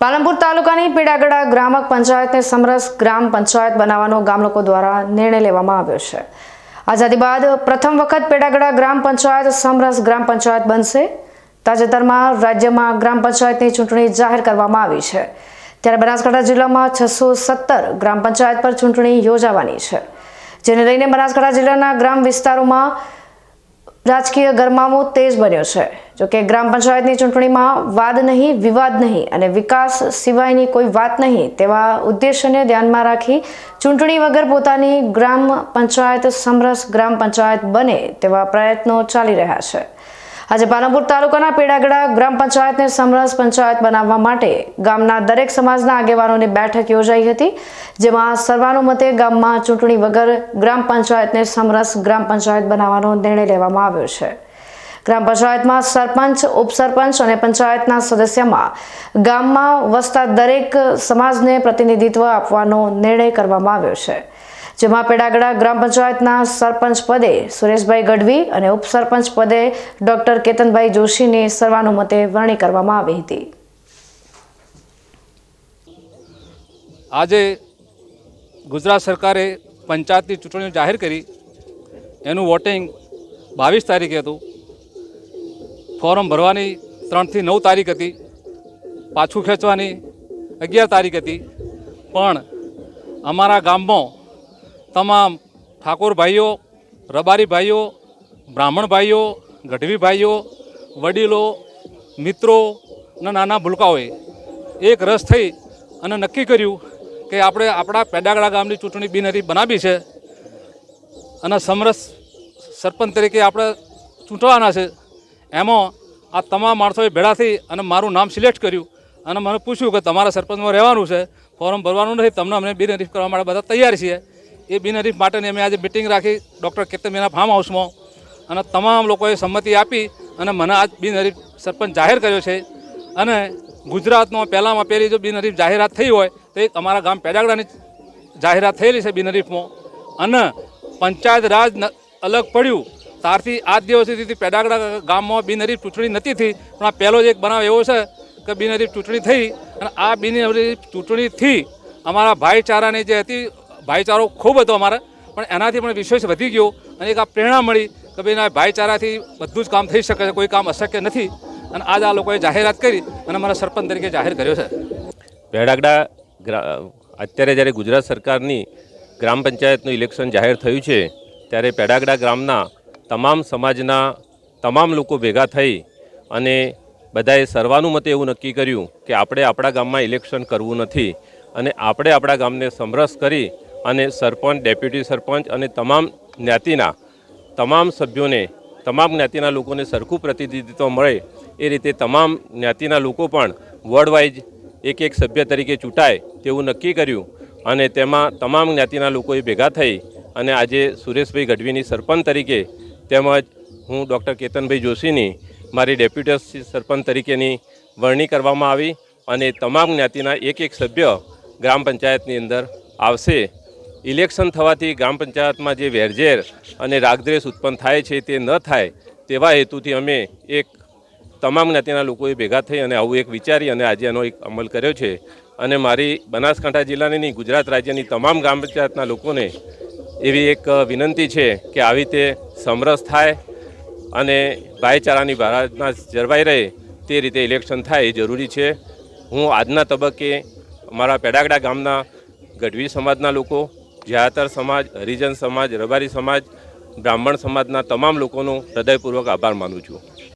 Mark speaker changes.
Speaker 1: પાલનપુર તાલુકાની પીડાગડા ગ્રામક પંચાયતને સમરસ ગ્રામ પંચાયત બનાવવાનો ગામ લોકો દ્વારા નિર્ણય લેવામાં આવ્યો છે. આઝાદી બાદ પ્રથમ વખત પેડાગડા ગ્રામ પંચાયત સમરસ ગ્રામ પંચાયત બનશે. તાજેતરમાં રાજ્યમાં ગ્રામ પંચાયતની ચૂંટણી જાહેર કરવામાં આવી છે. ત્યારે બનાસકાંઠા જિલ્લામાં છસો સત્તર ગ્રામ પંચાયત પર ચૂંટણી યોજાવાની છે. જેને લઈને બનાસકાંઠા જિલ્લાના ગ્રામ વિસ્તારોમાં રાજકીય ગરમાવો તેજ બન્યો છે. જોકે ગ્રામ પંચાયતની ચૂંટણીમાં વાદ નહીં, વિવાદ નહીં અને વિકાસ સિવાયની કોઈ વાત નહીં તેવા ઉદ્દેશ્યને ધ્યાનમાં રાખી ચૂંટણી વગર પોતાની ગ્રામ પંચાયત સમરસ ગ્રામ પંચાયત બને તેવા પ્રયત્નો ચાલી રહ્યા છે. આજે પાલનપુર તાલુકાના પેડાગડા ગ્રામ પંચાયતને સમરસ પંચાયત બનાવવા માટે ગામના દરેક સમાજના આગેવાનોની બેઠક યોજાઈ હતી, જેમાં સર્વાનુમતે ગામમાં ચૂંટણી વગર ગ્રામ પંચાયતને સમરસ ગ્રામ પંચાયત બનાવવાનો નિર્ણય લેવામાં આવ્યો છે. ગ્રામ પંચાયતમાં સરપંચ, ઉપસરપંચ અને પંચાયતના સદસ્યમાં ગામમાં વસતા દરેક સમાજને પ્રતિનિધિત્વ આપવાનો નિર્ણય કરવામાં આવ્યો છે. જેમાં પેડાગડા ગ્રામ પંચાયતના સરપંચ પદે સુરેશભાઈ ગઢવી અને ઉપસરપંચ પદે ડોક્ટર કેતનભાઈ જોશીની સર્વાનુમતે વરણી કરવામાં આવી હતી.
Speaker 2: આજે ગુજરાત સરકારે પંચાયતની ચૂંટણીઓ જાહેર કરી. એનું વોટિંગ બાવીસ તારીખે હતું. ફોર્મ ભરવાની ત્રણથી નવ તારીખ હતી, પાછું ખેંચવાની અગિયાર તારીખ હતી. પણ અમારા ગામમાં તમામ ઠાકોર ભાઈઓ, રબારી ભાઈઓ, બ્રાહ્મણ ભાઈઓ, ગઢવી ભાઈઓ, વડીલો, મિત્રો અને નાના ભૂલકાઓએ એક રસ થઈ અને નક્કી કર્યું કે આપણે આપણા પેડાગડા ગામની ચૂંટણી બિનહરી બનાવી છે અને સમરસ સરપંચ તરીકે આપણે ચૂંટવાના છે. એમાં આ તમામ માણસોએ ભેળા થઈ અને મારું નામ સિલેક્ટ કર્યું અને મને પૂછ્યું કે તમારા સરપંચમાં રહેવાનું છે, ફોર્મ ભરવાનું નથી, તમને અમને બિનહરીફ કરવા માટે બધા તૈયાર છીએ. એ બિનહરીફ માટેની અમે આજે મિટિંગ રાખી ડૉક્ટર કેતનબેના ફાર્મ હાઉસમાં અને તમામ લોકોએ સંમતિ આપી અને મને આજ બિનહરીફ સરપંચ જાહેર કર્યો છે. અને ગુજરાતનો પહેલામાં પહેલી જો બિનહરીફ જાહેરાત થઈ હોય, તો એ અમારા ગામ પેડાગડાની જાહેરાત થયેલી છે બિનહરીફમાં. અને પંચાયત રાજ અલગ પડ્યું. ત્યારથી આજ દિવસ સુધી પેડાગડા ગામમાં બિનહરીફ ચૂંટણી નથી થઈ, પણ આ પહેલો જ એક બનાવ એવો છે કે બિનહરીફ ચૂંટણી થઈ અને આ બિનહરીફ ચૂંટણીથી અમારા ભાઈચારાની જે હતી, ભાઈચારો ખૂબ હતો અમારા, પણ એનાથી પણ વિશ્વાસ વધી ગયો અને એક આ પ્રેરણા મળી કે ભાઈ એના ભાઈચારાથી બધું જ કામ થઈ શકે છે, કોઈ કામ અશક્ય નથી. અને આજ આ લોકોએ જાહેરાત કરી અને અમારા સરપંચ તરીકે જાહેર કર્યો છે.
Speaker 3: પેડાગડા અત્યારે જ્યારે ગુજરાત સરકારની ગ્રામ પંચાયતનું ઇલેક્શન જાહેર થયું છે, ત્યારે પેડાગડા ગામના તમામ સમાજના તમામ લોકો ભેગા થઈ અને બધાએ સર્વાનુમતે એવું નક્કી કર્યું કે આપણે આપણા ગામમાં ઇલેક્શન કરવું નથી અને આપણે આપણા ગામને સમરસ કરી અને સરપંચ, ડેપ્યુટી સરપંચ અને તમામ જ્ઞાતિના, તમામ સભ્યોને, તમામ જ્ઞાતિના લોકોને સરખું પ્રતિનિધિત્વ મળે એ રીતે તમામ જ્ઞાતિના લોકો પણ વોર્ડ વાઇઝ એક એક સભ્ય તરીકે ચૂંટાય તેવું નક્કી કર્યું અને તેમાં તમામ જ્ઞાતિના લોકોએ ભેગા થઈ અને આજે સુરેશભાઈ ગઢવીની સરપંચ તરીકે તેમજ હું ડૉક્ટર કેતનભાઈ જોશીની, મારી ડેપ્યુટી સરપંચ તરીકેની વરણી કરવામાં આવી અને તમામ જ્ઞાતિના એક એક સભ્ય ગ્રામ પંચાયતની અંદર આવશે. ઇલેક્શન થવાથી ગ્રામ પંચાયતમાં જે વેરઝેર અને રાગદ્વેષ ઉત્પન્ન થાય છે તે ન થાય તેવા હેતુથી અમે એક તમામ જ્ઞાતિના લોકોએ ભેગા થઈ અને આવું એક વિચારી અને આજે એનો એક અમલ કર્યો છે. અને મારી બનાસકાંઠા જિલ્લાની ગુજરાત રાજ્યની તમામ ગ્રામ પંચાયતના લોકોને એવી એક વિનંતી છે કે આવી રીતે સમરસ થાય અને ભાઈચારાની ભારતના જળવાઈ રહે તે રીતે ઇલેક્શન થાય એ જરૂરી છે. હું આજના તબક્કે મારા પેડાગડા ગામના ગઢવી સમાજના લોકો, જ્યાતર સમાજ, હરિજન સમાજ, રબારી સમાજ, બ્રાહ્મણ સમાજના તમામ લોકોનો હૃદયપૂર્વક આભાર માનું છું.